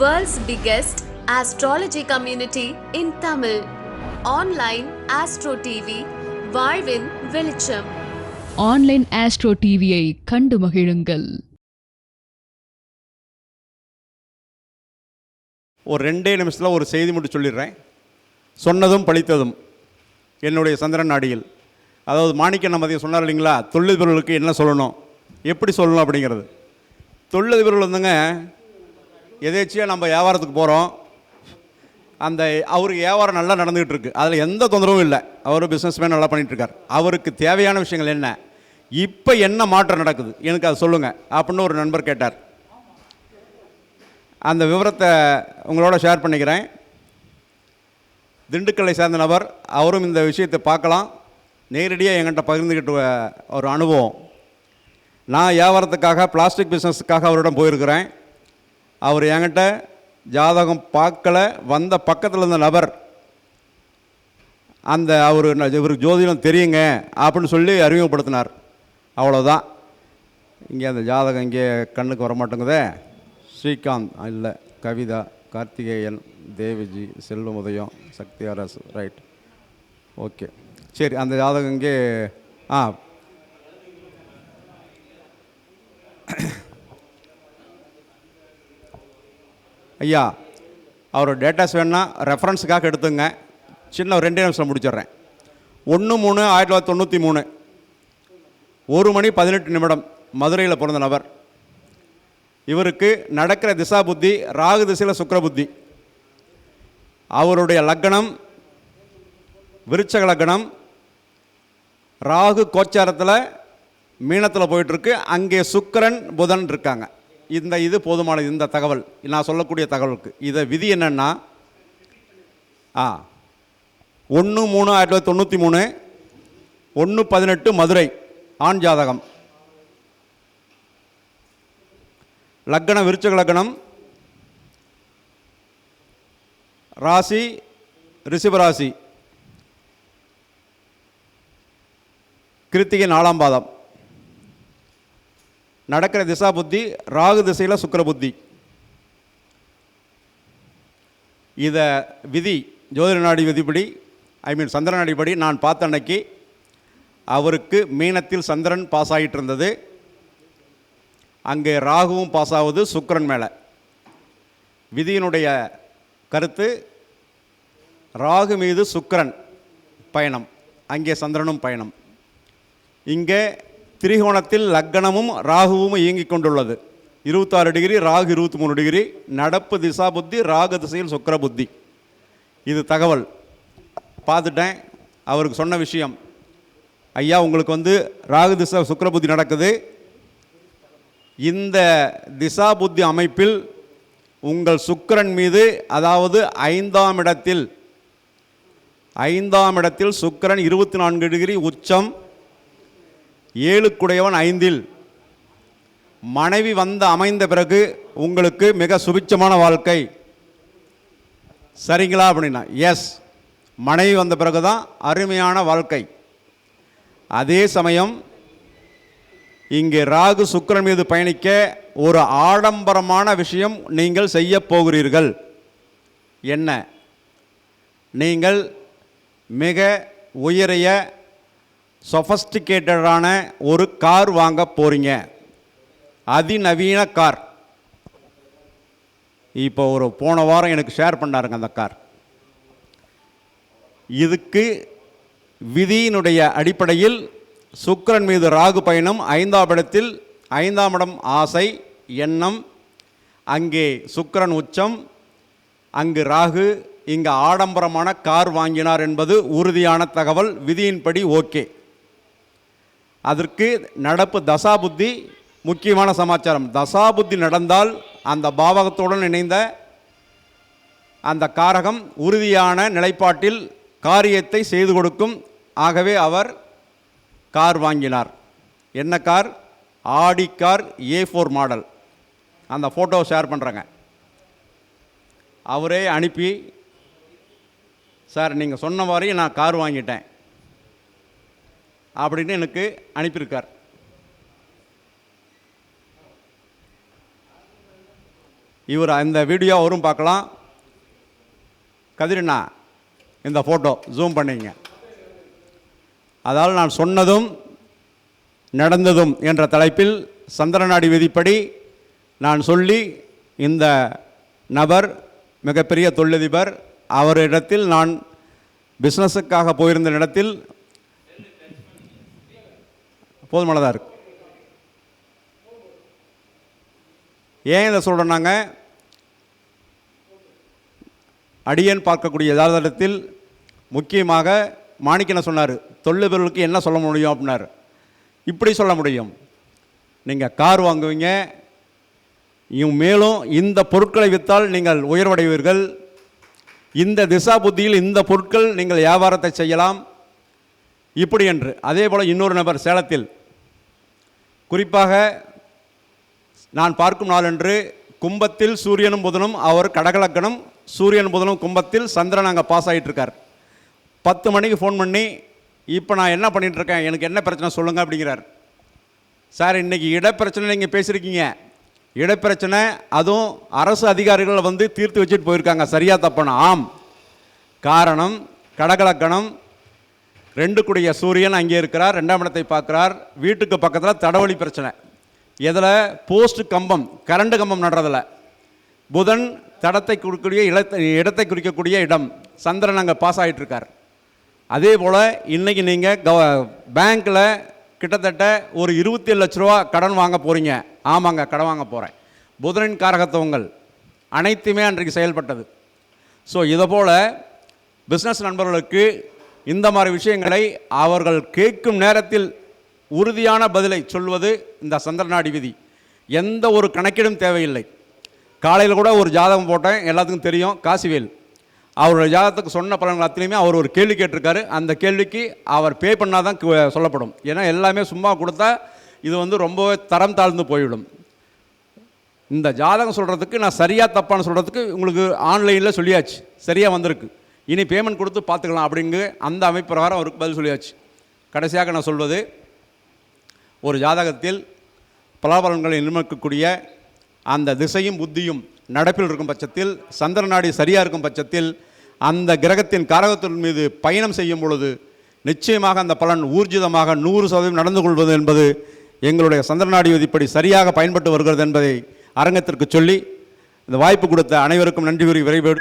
World's biggest astrology community in Tamil. Online Astro TV, வாழ்வின் வெளிச்சம். Online astro டிவியை கண்டு மகிழுங்கள். ஒரு ரெண்டே நிமிஷத்தில் ஒரு செய்தி மட்டும் சொல்லிடுறேன். சொன்னதும் பழித்ததும் என்னுடைய சந்திரன் நாடியில் அதாவது மாணிக்க மதியம் சொன்னார் இல்லைங்களா? தொழிலதிபர்களுக்கு என்ன சொல்லணும்? எப்படி சொல்லணும் அப்படிங்கிறது. தொழிலதிபர்கள் வந்துங்க எதேச்சியாக நம்ம வியாபாரத்துக்கு போகிறோம் அந்த அவருக்கு வியாபாரம் நல்லா நடந்துகிட்டு இருக்கு. அதில் எந்த தொந்தரவும் இல்லை. அவர் பிஸ்னஸ்மேன் நல்லா பண்ணிகிட்ருக்கார் அவருக்கு தேவையான விஷயங்கள் என்ன? இப்போ என்ன மாற்றம் நடக்குது? எனக்கு அதை சொல்லுங்கள் அப்படின்னு ஒரு நண்பர் கேட்டார். அந்த விவரத்தை உங்களோட ஷேர் பண்ணிக்கிறேன். திண்டுக்கல்லை சேர்ந்த நபர் அவரும் இந்த விஷயத்தை பார்க்கலாம். நேரடியாக என்கிட்ட பகிர்ந்துக்கிட்ட ஒரு அனுபவம். நான் வியாபாரத்துக்காக பிளாஸ்டிக் பிஸ்னஸுக்காக அவரிடம் போயிருக்கிறேன். அவர் என்கிட்ட ஜாதகம் பார்க்கல வந்த பக்கத்தில் இருந்த நபர் அந்த அவர் இவருக்கு ஜோதிடம் தெரியுங்க அப்படின்னு சொல்லி அறிமுகப்படுத்தினார். அவ்வளோதான் இங்கே அந்த ஜாதகம் இங்கே கண்ணுக்கு வர மாட்டேங்குதே ஸ்ரீகாந்த் இல்லை கவிதா கார்த்திகேயன் தேவிஜி செல்வம் உதயம் சக்தி அரசு ரைட். ஓகே. சரி அந்த ஜாதகம் இங்கே ஆ ஐயா அவர் டேட்டாஸ் வேணால் ரெஃபரன்ஸுக்காக எடுத்துங்க. சின்ன ஒரு ரெண்டே நிமிஷம் முடிச்சிடுறேன். ஒன்று மூணு ஆயிரத்தி தொள்ளாயிரத்தி தொண்ணூற்றி மூணு. ஒரு மணி பதினெட்டு நிமிடம் மதுரையில் பிறந்த நபர். இவருக்கு நடக்கிற திசா புத்தி ராகு திசையில் சுக்கிர புத்தி அவருடைய லக்னம் விருச்சக லக்னம் ராகு கோச்சாரத்தில் மீனத்தில் போயிட்டுருக்கு அங்கே சுக்கிரன் புதன் இருக்காங்க. இந்த இது போதுமானது இந்த தகவல். நான் சொல்லக்கூடிய தகவலுக்கு. இதை விதி என்னென்னா ஆ ஒன்று மூணு ஆயிரத்தி தொள்ளாயிரத்தி தொண்ணூற்றி மூணு ஒன்று பதினெட்டு மதுரை ஆண் ஜாதகம். லக்னம் விருச்சக லக்னம் ராசி ரிஷபராசி கிருத்திகை நாலாம் பாதம். நடக்கிற திசா புத்தி ராகு திசையில் சுக்கிர புத்தி இதை விதி ஜோதிட நாடி விதிப்படி ஐ மீன் சந்திரன் அடிப்படி நான் பார்த்த அன்னைக்கு அவருக்கு மீனத்தில் சந்திரன் பாஸ் ஆகிட்டு இருந்தது அங்கே ராகுவும் பாஸ் ஆகுது சுக்கரன் மேலே. விதியினுடைய கருத்து ராகு மீது சுக்கரன் பயணம் அங்கே சந்திரனும் பயணம். இங்கே திரிகோணத்தில் லக்னமும் ராகுவும் இயங்கிக் கொண்டுள்ளது. இருபத்தாறு டிகிரி ராகு இருபத்தி மூணு டிகிரி நடப்பு திசா புத்தி ராகு திசையில் சுக்கிர புத்தி. இது தகவல். பார்த்துட்டேன். அவருக்கு சொன்ன விஷயம். ஐயா உங்களுக்கு வந்து ராகு திசா சுக்கிர புத்தி நடக்குது. இந்த திசா புத்தி அமைப்பில் உங்கள் சுக்கிரன் மீது அதாவது ஐந்தாம் இடத்தில் ஐந்தாம் இடத்தில் சுக்கிரன் இருபத்தி நான்கு டிகிரி உச்சம் ஏழுக்குடையவன் ஐந்தில். மனைவி வந்த அமைந்த பிறகு உங்களுக்கு மிக சுபிச்சமான வாழ்க்கை. சரிங்களா அப்படின்னா எஸ் மனைவி வந்த பிறகு தான் அருமையான வாழ்க்கை. அதே சமயம் இங்கே ராகு சுக்கிரன் மீது பயணிக்க ஒரு ஆடம்பரமான விஷயம் நீங்கள் செய்ய போகிறீர்கள். என்ன? நீங்கள் மிக உயரிய சொஃபஸ்டிகேட்டடான ஒரு கார் வாங்க போகிறீங்க அதிநவீன கார். இப்போ ஒரு போன வாரம் எனக்கு ஷேர் பண்ணாருங்க அந்த கார். இதுக்கு விதியினுடைய அடிப்படையில் சுக்கரன் மீது ராகு பயணம் ஐந்தாம் இடத்தில் ஐந்தாம் இடம் ஆசை எண்ணம் அங்கே சுக்கரன் உச்சம் அங்கு ராகு இங்கு ஆடம்பரமான கார் வாங்கினார் என்பது உறுதியான தகவல் விதியின்படி ஓகே. அதற்கு நடப்பு தசாபுத்தி முக்கியமான சமாச்சாரம். தசாபுத்தி நடந்தால் அந்த பாவகத்துடன் இணைந்த அந்த காரகம் உறுதியான நிலைப்பாட்டில் காரியத்தை செய்து கொடுக்கும். ஆகவே அவர் கார் வாங்கினார். என்ன car? Audi car A four model. அந்த ஃபோட்டோ ஷேர் பண்ணுறேங்க அவரே அனுப்பி சார் நீங்கள் சொன்ன மாதிரி நான் கார் வாங்கிட்டேன். அப்படின்னு எனக்கு அனுப்பியிருக்கார். இவர் அந்த வீடியோ அவரும் பார்க்கலாம். கதிரண்ணா இந்த ஃபோட்டோ ஜூம் பண்ணிங்க. அதால் நான் சொன்னதும் நடந்ததும் என்ற தலைப்பில் சந்திரநாடி விதிப்படி நான் சொல்லி இந்த நபர் மிகப்பெரிய தொழிலதிபர் அவரிடத்தில் நான் பிஸ்னஸுக்காக போயிருந்த இடத்தில் போதுமானதாக இருக்கு. ஏன் இதை சொல்கிறோன்னாங்க அடியன் பார்க்கக்கூடிய யதார்த்தத்தில் முக்கியமாக மாணிக்கனை சொன்னார்? தொழிலதிபர்களுக்கு என்ன சொல்ல முடியும் அப்படின்னார். இப்படி சொல்ல முடியும். நீங்கள் கார் வாங்குவீங்க. மேலும் இந்த பொருட்களை விற்றால் நீங்கள் உயர்வடைவீர்கள். இந்த திசா புத்தியில் இந்த பொருட்கள் நீங்கள் வியாபாரத்தை செய்யலாம். இப்படி என்று. அதே போல் இன்னொரு நபர் சேலத்தில். குறிப்பாக நான் பார்க்கும் நாளன்று கும்பத்தில் சூரியனும் புதனும் அவர் கடகலக்கணம் சூரியன் புதனும் கும்பத்தில் சந்திரன் அங்கே பாஸ் ஆகிட்டு இருக்கார் பத்து மணிக்கு ஃபோன் பண்ணி இப்போ நான் என்ன பண்ணிகிட்ருக்கேன் இருக்கேன் எனக்கு என்ன பிரச்சனை? சொல்லுங்கள் அப்படிங்கிறார். சார் இன்றைக்கி இடப்பிரச்சனை நீங்கள் பேசியிருக்கீங்க. இடப்பிரச்சனை அதுவும் அரசு அதிகாரிகள் வந்து தீர்த்து வச்சுட்டு போயிருக்காங்க. சரியாக தப்பான ஆம். காரணம் கடகலக்கணம் ரெண்டு கூடிய சூரியன் அங்கே இருக்கிறார் ரெண்டாம் இடத்தை பார்க்குறார். வீட்டுக்கு பக்கத்தில் தடவழி பிரச்சனை. இதில் போஸ்ட் கம்பம் கரண்ட் கம்பம் நடுறதில்ல புதன் தடத்தை குறிக்கக்கூடிய இடத்தை இடத்தை குறிக்கக்கூடிய இடம். சந்திரன் அங்கே பாஸ் ஆகிட்டுருக்கார் அதே போல் இன்றைக்கி நீங்கள் கவ பேங்க்கில் கிட்டத்தட்ட ஒரு இருபத்தி ஏழு லட்ச ரூபா கடன் வாங்க போகிறீங்க ஆமாங்க கடன் வாங்க போகிறேன் புதனின் காரகத்துவங்கள் அனைத்துமே அன்றைக்கு செயல்பட்டது. ஸோ இதை போல் பிஸ்னஸ் நண்பர்களுக்கு இந்த மாதிரி விஷயங்களை அவர்கள் கேட்கும் நேரத்தில் உறுதியான பதிலை சொல்வது இந்த சந்திரநாடி விதி. எந்த ஒரு கணக்கிடும் தேவையில்லை. காலையில் கூட ஒரு ஜாதகம் போட்டேன் எல்லாத்துக்கும் தெரியும் காசிவேல். அவருடைய ஜாதகத்துக்கு சொன்ன பலன்கள் அத்தனையுமே அவர் ஒரு கேள்வி கேட்டிருக்காரு. அந்த கேள்விக்கு அவர் பே பண்ணால் தான் சொல்லப்படும். ஏன்னா எல்லாமே சும்மா கொடுத்தா இது வந்து ரொம்பவே தரம் தாழ்ந்து போய்விடும். இந்த ஜாதகம் சொல்கிறதுக்கு நான் சரியாக தப்பான்னு சொல்கிறதுக்கு உங்களுக்கு ஆன்லைனில் சொல்லியாச்சு. சரியாக வந்திருக்கு. இனி பேமெண்ட் கொடுத்து பார்த்துக்கலாம் அப்படிங்கு அந்த அமைப்பு பிரகாரம் அவருக்கு பதில் சொல்லியாச்சு. கடைசியாக நான் சொல்வது ஒரு ஜாதகத்தில் பலாபலன்களை நிர்மக்கக்கூடிய அந்த திசையும் புத்தியும் நடப்பில் இருக்கும் பட்சத்தில் சந்திர நாடி சரியாக இருக்கும் பட்சத்தில் அந்த கிரகத்தின் காரகத்தின் மீது பயணம் செய்யும் பொழுது நிச்சயமாக அந்த பலன் ஊர்ஜிதமாக நூறு சதவீதம் நடந்து கொள்வது என்பது எங்களுடைய சந்திரநாடி விதிப்படி சரியாக பயன்பட்டு வருகிறது என்பதை அரங்கத்திற்கு சொல்லி இந்த வாய்ப்பு கொடுத்த அனைவருக்கும் நன்றி கூறி விரைவு